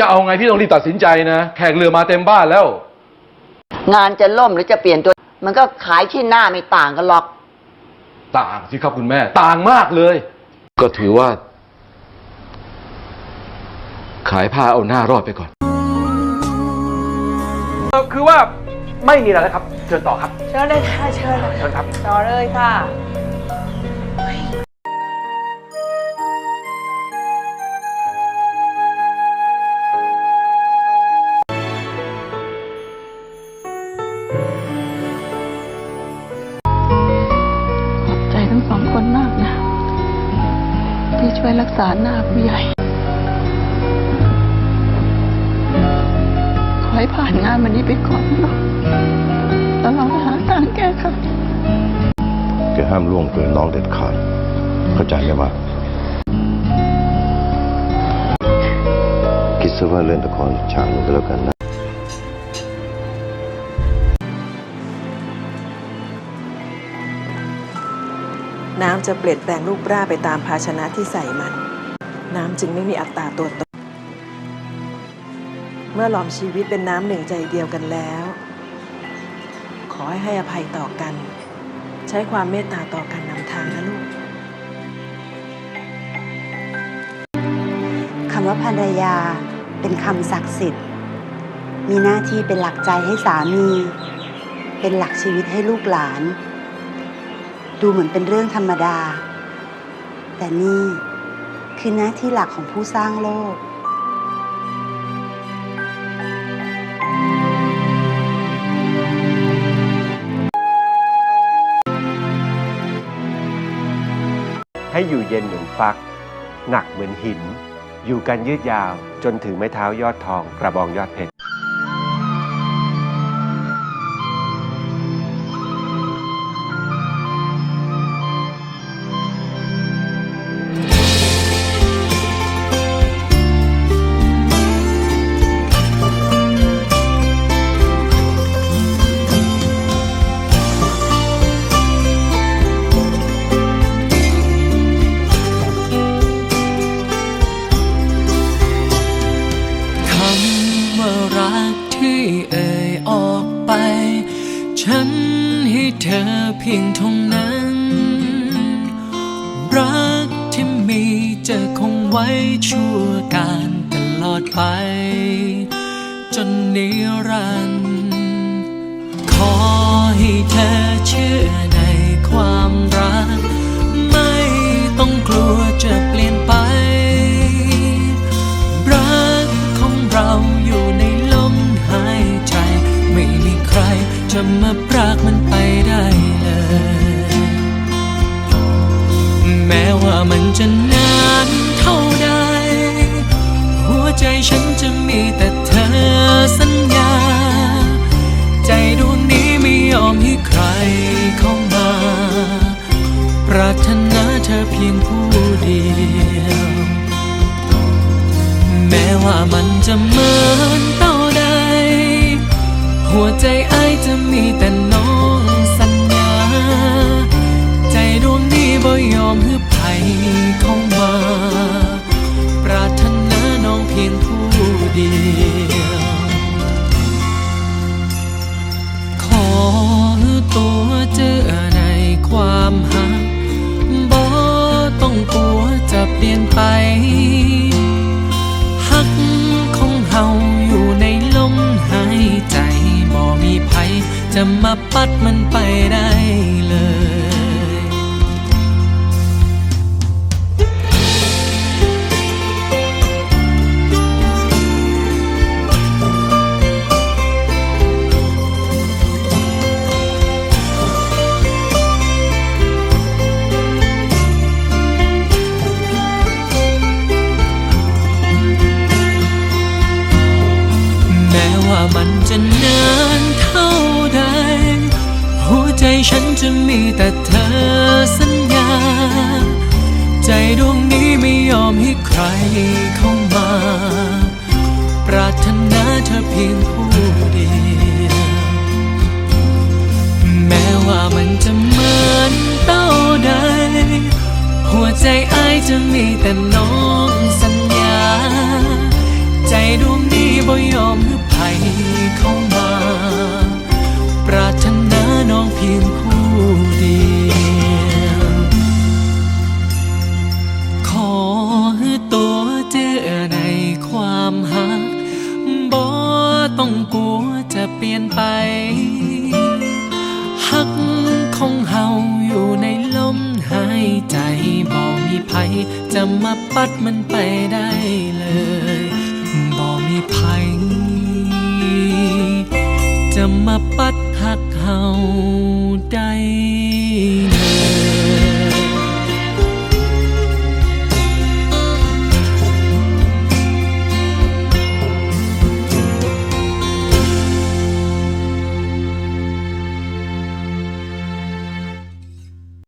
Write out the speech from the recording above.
จะเอาไงพี่ต้องรีบตัดสินใจนะ แขกเรือมาเต็มบ้านแล้ว งานจะล่มหรือจะเปลี่ยนตัว มันก็ขายที่หน้าไม่ต่างกันหรอก ต่างสิครับคุณแม่ ต่างมากเลย ก็ถือว่า ขายผ้าเอาหน้ารอดไปก่อน คือว่าไม่มีอะไรแล้วครับ เชิญต่อครับ เชิญเลยค่ะ เชิญเลยเชิญครับ ต่อเลยค่ะ ช่วยรักษาหน้าผู้ใหญ่ ขอให้ผ่านงานมันนี้ไปก่อนเนาะแล้วเราจะหาทางแก้ไขแกห้ามล่วงเกินน้องเด็ดขาด เข้าใจไหมว่าคิดซะว่าเล่นละครฉากหนึงก็แล้วกันนะน้ำจะเปลี่ยนแปลงรูปร่างไปตามภาชนะที่ใส่มัน น้ำจึงไม่มีอัตราตัวตน เมื่อหลอมชีวิตเป็นน้ำหนึ่งใจเดียวกันแล้ว ขอให้ให้อภัยต่อกัน ใช้ความเมตตาต่อกันนำทางนะลูกคำว่าภรรยาเป็นคำศักดิ์สิทธิ์ มีหน้าที่เป็นหลักใจให้สามี เป็นหลักชีวิตให้ลูกหลาน ดูเหมือนเป็นเรื่องธรรมดา แต่นี่ คือหน้าที่หลักของผู้สร้างโลก ให้อยู่เย็นเหมือนฟัก หนักเหมือนหิน อยู่กันยืดยาวจนถึงไม้เท้ายอดทองกระบองยอดเพชร ว่ารักที่เอ่ยออกไป ฉันให้เธอเพียงเท่านั้น รักที่มีจะคงไว้ชั่วการตลอดไป จนนิรันดร์ขอให้เธอเชื่อในความรัก ม้ว่ามันจะนานเท่าใด หัวใจฉันจะมีแต่เธอสัญญา ใจดวงนี้ไม่ยอมให้ใครเข้ามา ปรารถนาเธอเพียงผู้เดียว แม้ว่ามันจะเหมือนเต่าใด หัวใจไอจะมีแต่น้องสัญญา ใจดวงนี้บ่ยอมให้ ฮักของเฮาอยู่ในลมหายใจบ่มีไผจะมาปัดมันไปได้ จะนานเท่าใด หัวใจฉันจะมีแต่เธอสัญญา ใจดวงนี้ไม่ยอมให้ใครเข้ามา ปรารถนาเธอเพียงผู้เดียวแม้ว่ามันจะเหมือนเต้าใด หัวใจอายจะมีแต่ เข้ามา ปรารถนาน้องเพียงผู้เดียว ขอให้ตัวเจอในความหักบ่ต้องกลัวจะเปลี่ยนไปหักของเฮาอยู่ในลมหายใจบ่มีภัยจะมาปัดมันไปได้เลย จะมาปัดหักเฮาได้